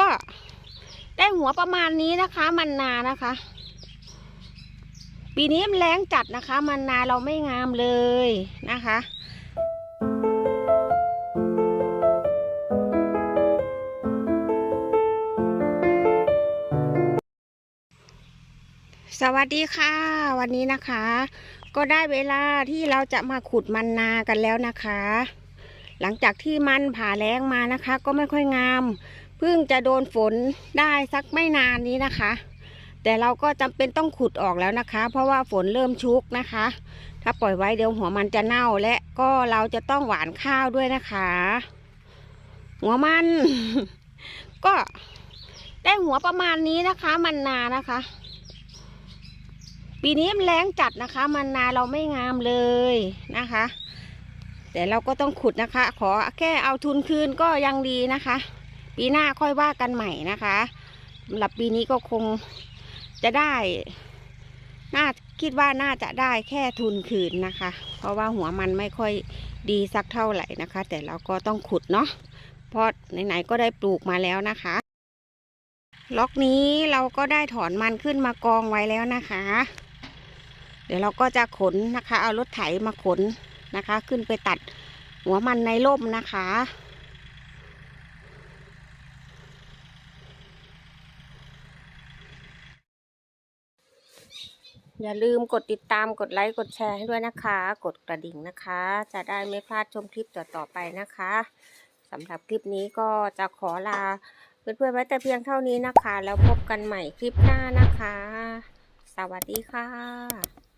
ก็ได้หัวประมาณนี้นะคะ มันนานะคะ ปีนี้มันแรงจัดนะคะ มันนาเราไม่งามเลยนะคะสวัสดีค่ะ วันนี้นะคะ ก็ได้เวลาที่เราจะมาขุดมันนากันแล้วนะคะ หลังจากที่มันผ่าแล้งมานะคะ ก็ไม่ค่อยงาม เพิ่งจะโดนฝนได้สักไม่นานนี้นะคะ แต่เราก็จำเป็นต้องขุดออกแล้วนะคะ เพราะว่าฝนเริ่มชุกนะคะ ถ้าปล่อยไว้เดี๋ยวหัวมันจะเน่าและก็เราจะต้องหวานข้าวด้วยนะคะ หัวมัน ก็ได้หัวประมาณนี้นะคะ มันนานะคะ ปีนี้มันแรงจัดนะคะ มันนาเราไม่งามเลยนะคะ แต่เราก็ต้องขุดนะคะ ขอแค่เอาทุนคืนก็ยังดีนะคะ ปีหน้าค่อยว่ากันใหม่นะคะสำหรับปีนี้ก็คงจะได้ น่าคิดว่าน่าจะได้แค่ทุนคืนนะคะ เพราะว่าหัวมันไม่ค่อยดีสักเท่าไหร่นะคะ แต่เราก็ต้องขุดเนาะเพราะไหนๆก็ได้ปลูกมาแล้วนะคะ ล็อกนี้เราก็ได้ถอนมันขึ้นมากองไว้แล้วนะคะ เดี๋ยวเราก็จะขนนะคะ เอารถไถมาขนนะคะ ขึ้นไปตัดหัวมันในร่มนะคะ อย่าลืมกดติดตามกดไลค์กดแชร์ให้ด้วยนะคะ กดกระดิ่งนะคะ จะได้ไม่พลาดชมคลิปต่อๆไปนะคะสำหรับคลิปนี้ก็จะขอลาเพื่อนๆไว้แต่เพียงเท่านี้นะคะ แล้วพบกันใหม่คลิปหน้านะคะ สวัสดีค่ะ